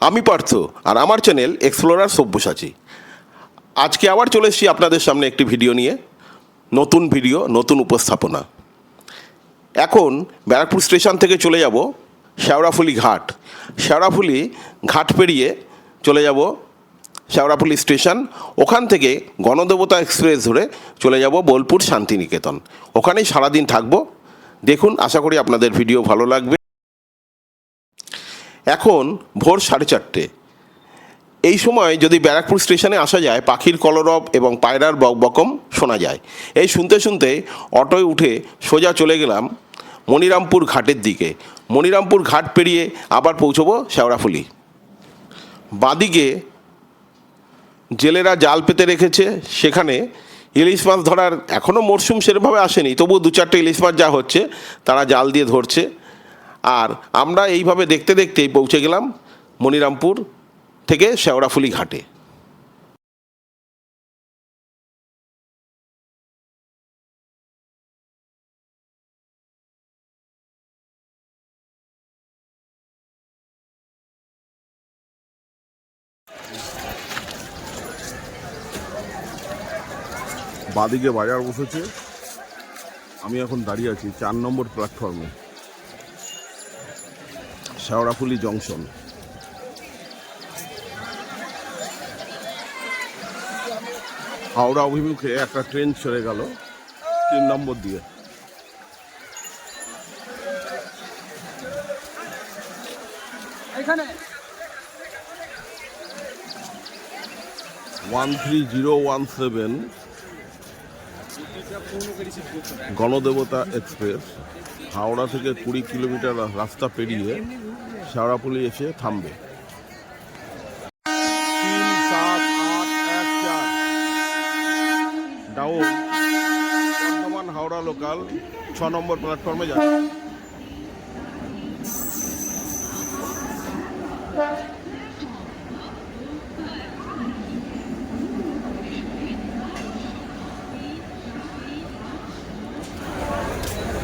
আমি পার্থ, আর আমার channel explorer Sabyasachi. আজকে আবার চলে এসেছি আপনাদের সামনে একটি ভিডিও নিয়ে। নতুন ভিডিও, নতুন উপস্থাপনা। এখন ব্যারাকপুর স্টেশন থেকে চলে যাব শেওড়াফুলি ঘাট। শেওড়াফুলি ঘাট পেরিয়ে চলে যাব শেওড়াফুলি স্টেশন। ওখান থেকে গণদেবতা এক্সপ্রেস ধরে চলে যাব বোলপুর শান্তিনিকেতন। ওখানেই সারাদিন থাকব। দেখুন, আশা করি আপনাদের ভিডিও ভালো লাগবে। এখন ভোর সাড়ে চারটে। এই সময় যদি ব্যারাকপুর স্টেশনে আসা যায়, পাখির কলরব এবং পায়রার বকবকম শোনা যায়। এই শুনতে শুনতে অটোয় উঠে সোজা চলে গেলাম মনিরামপুর ঘাটের দিকে। মনিরামপুর ঘাট পেরিয়ে আবার পৌঁছবো শেওড়াফুলি। বাদিকে জেলেরা জাল পেতে রেখেছে, সেখানে ইলিশ মাছ ধরার এখনও মরশুম সেরকমভাবে আসেনি তবু দু চারটে ইলিশ মাছ যা হচ্ছে, তারা জাল দিয়ে ধরছে। আর আমরা এইভাবে দেখতে দেখতেই পৌঁছে গেলাম মনিরামপুর থেকে শেওড়াফুলি ঘাটে। বাদিকে বাজার বসেছে। আমি এখন দাঁড়িয়ে আছি চার নম্বর প্ল্যাটফর্মে শেওড়াফুলি জংশন। হাওড়া অভিমুখে একটা ট্রেন ছেড়ে গেল তিন নম্বর দিয়ে। One three zero one seven Ganadevata express, Howrah থেকে কুড়ি কিলোমিটার রাস্তা পেরিয়ে শেওড়াপুলি এসে থামবে। তিন সাত আট এক চার। ডাউন। বর্ধমান হাওড়া লোকাল ছ নম্বর প্ল্যাটফর্মে যাচ্ছে।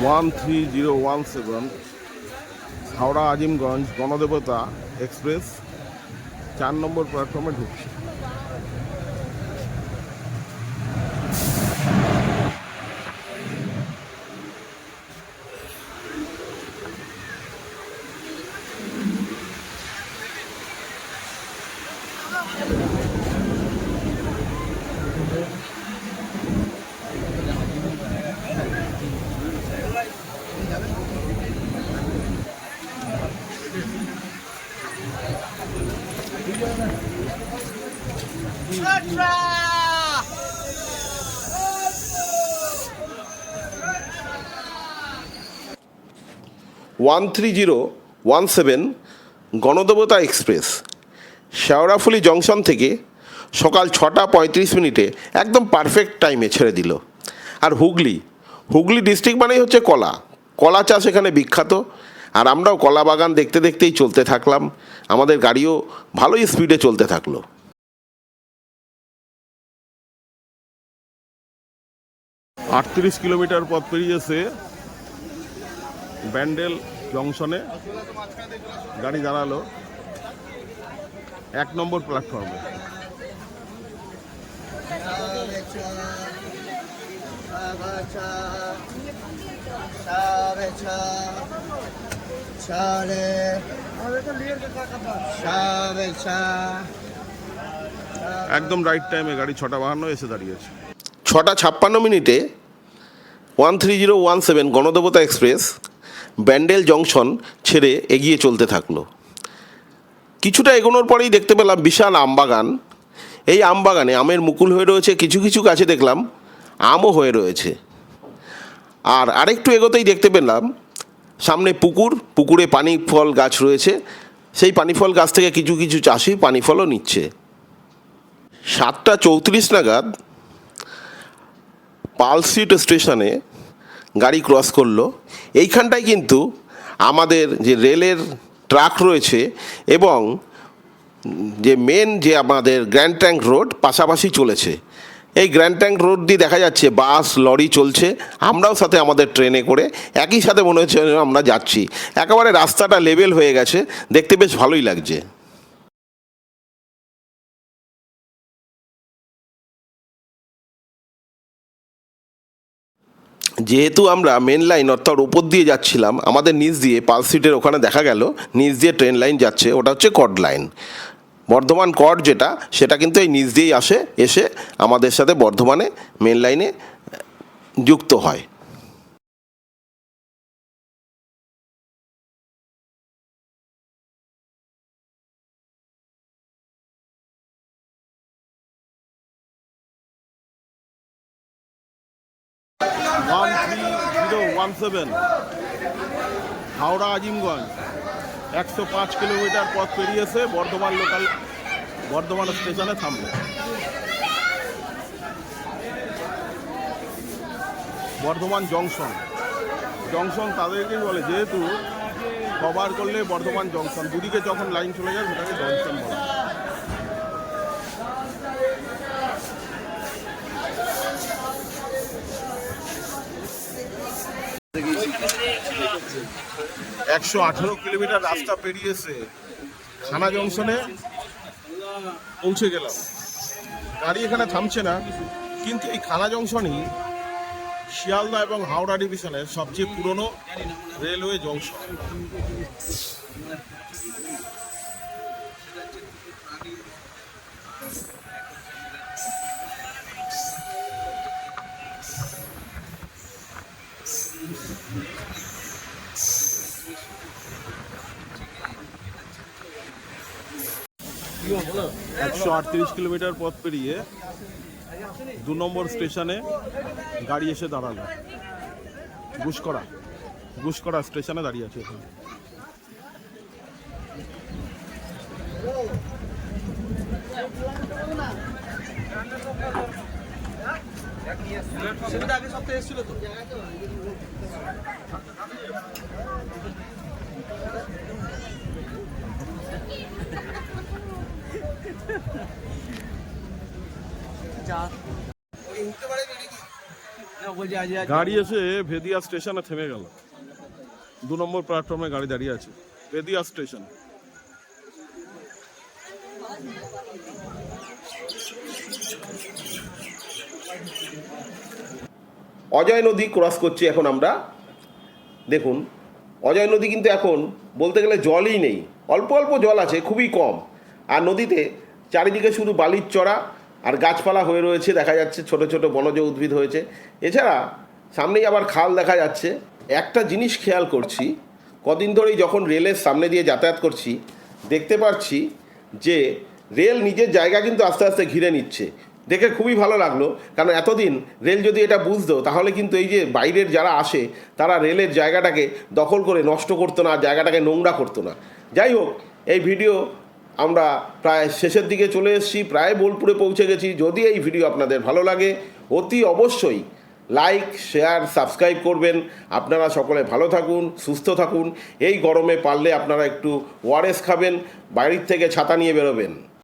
One three zero one seven Howrah Azimganj Ganadevata express চার নম্বর প্ল্যাটফর্মে ঢুকছে। One three zero one seven Ganadevata express, Sheoraphuli junction থেকে সকাল ছটা পঁয়ত্রিশ মিনিটে একদম পারফেক্ট টাইমে ছেড়ে দিল। আর হুগলি হুগলি ডিস্ট্রিক্ট মানেই হচ্ছে কলা। কলা চাষ এখানে বিখ্যাত। আর আমরাও কলা বাগান দেখতে দেখতেই চলতে থাকলাম। আমাদের গাড়িও ভালোই স্পিডে চলতে থাকল। আটত্রিশ কিলোমিটার পথ পেরিয়েছে ব্যান্ডেল জংশনে গাড়ি দাঁড়াল এক নম্বর প্ল্যাটফর্মে। একদম রাইট টাইমে গাড়ি ছটা বাহান্ন এসে দাঁড়িয়েছে। ছটা ছাপ্পান্ন মিনিটে one three zero one seven Ganadevata express Bandel junction ছেড়ে এগিয়ে চলতে থাকল। কিছুটা এগোনোর পরেই দেখতে পেলাম বিশাল আমবাগান। এই আমবাগানে আমের মুকুল হয়ে রয়েছে, কিছু কিছু গাছে দেখলাম আমও হয়ে রয়েছে। আর আরেকটু এগোতেই দেখতে পেলাম, সামনে পুকুর, পুকুরে পানি ফল গাছ রয়েছে। সেই পানি ফল গাছ থেকে কিছু কিছু চাষি পানি ফলও নিচ্ছে। সাতটা চৌত্রিশ নাগাদ পালসিট স্টেশনে গাড়ি ক্রস করল। এইখানটায় কিন্তু আমাদের যে রেলের ট্রাক রয়েছে এবং যে মেন যে আমাদের গ্র্যান্ড ট্যাঙ্ক রোড পাশাপাশি চলেছে। এই গ্র্যান্ড ট্যাঙ্ক রোড দিয়ে দেখা যাচ্ছে বাস, লরি চলছে। আমরাও সাথে আমাদের ট্রেনে করে একই সাথে মনে হচ্ছে আমরা যাচ্ছি। একেবারে রাস্তাটা লেভেল হয়ে গেছে। দেখতে বেশ ভালোই লাগছে। যেহেতু আমরা মেন লাইন অর্থাৎ ওপর দিয়ে যাচ্ছিলাম, আমাদের নিচ দিয়ে পাল সিটের ওখানে দেখা গেল, নিচ দিয়ে ট্রেন লাইন যাচ্ছে, ওটা হচ্ছে কড লাইন বর্ধমান কড যেটা, সেটা কিন্তু এই নিচ দিয়েই আসে, এসে আমাদের সাথে বর্ধমানে মেন লাইনে যুক্ত হয়। One three zero one seven Howrah Azimganj. একশো পাঁচ কিলোমিটার পথ পেরিয়েছে বর্ধমান লোকাল বর্ধমান স্টেশনে থামবে বর্ধমান জংশন। জংশন তাদেরকেই বলে, যেহেতু কভার করলে বর্ধমান জংশন। দুদিকে যখন লাইন চলে যায়, সেটাকে জংশন বলে। একশো আঠেরো কিলোমিটার রাস্তা পেরিয়েছে থানা জংশনে পৌঁছে গেলাম। গাড়ি এখানে থামছে না, কিন্তু এই খানা জংশনই শিয়ালদা এবং হাওড়া ডিভিশনের সবচেয়ে পুরনো রেলওয়ে জংশন। একশো আটত্রিশ কিলোমিটার পথ পেরিয়ে দু নম্বর স্টেশনে গাড়ি এসে দাঁড়াল। গুসকরা গুসকরা স্টেশনে দাঁড়িয়ে আছে এখানে। গাড়ি এসে ভেদিয়া স্টেশনে থেমে গেল। দু নম্বর প্ল্যাটফর্মে গাড়ি দাঁড়িয়ে আছে। ভেদিয়া স্টেশন। অজয় নদী ক্রস করছি এখন আমরা। দেখুন, অজয় নদী কিন্তু এখন বলতে গেলে জলই নেই। অল্প অল্প জল আছে, খুবই কম। আর নদীতে চারিদিকে শুধু বালির চড়া আর গাছপালা হয়ে রয়েছে, দেখা যাচ্ছে ছোট ছোট বনজ উদ্ভিদ হয়েছে। এছাড়া সামনেই আবার খাল দেখা যাচ্ছে। একটা জিনিস খেয়াল করছি, কদিন ধরেই যখন রেলের সামনে দিয়ে যাতায়াত করছি, দেখতে পাচ্ছি যে রেল নিজের জায়গা কিন্তু আস্তে আস্তে ঘিরে নিচ্ছে। দেখে খুবই ভালো লাগল। কারণ এতদিন রেল যদি এটা বুঝতো, তাহলে কিন্তু এই যে বাইরের যারা আসে, তারা রেলের জায়গাটাকে দখল করে নষ্ট করতো না, জায়গাটাকে নোংরা করতো না। যাই হোক, এই ভিডিও আমরা প্রায় শেষের দিকে চলে এসেছি, প্রায় বোলপুরে পৌঁছে গেছি। যদি এই ভিডিও আপনাদের ভালো লাগে, অতি অবশ্যই লাইক, শেয়ার, সাবস্ক্রাইব করবেন। আপনারা সকলে ভালো থাকুন, সুস্থ থাকুন। এই গরমে পারলে আপনারা একটু ওয়ারেস খাবেন, বাড়ির থেকে ছাতা নিয়ে বেরোবেন।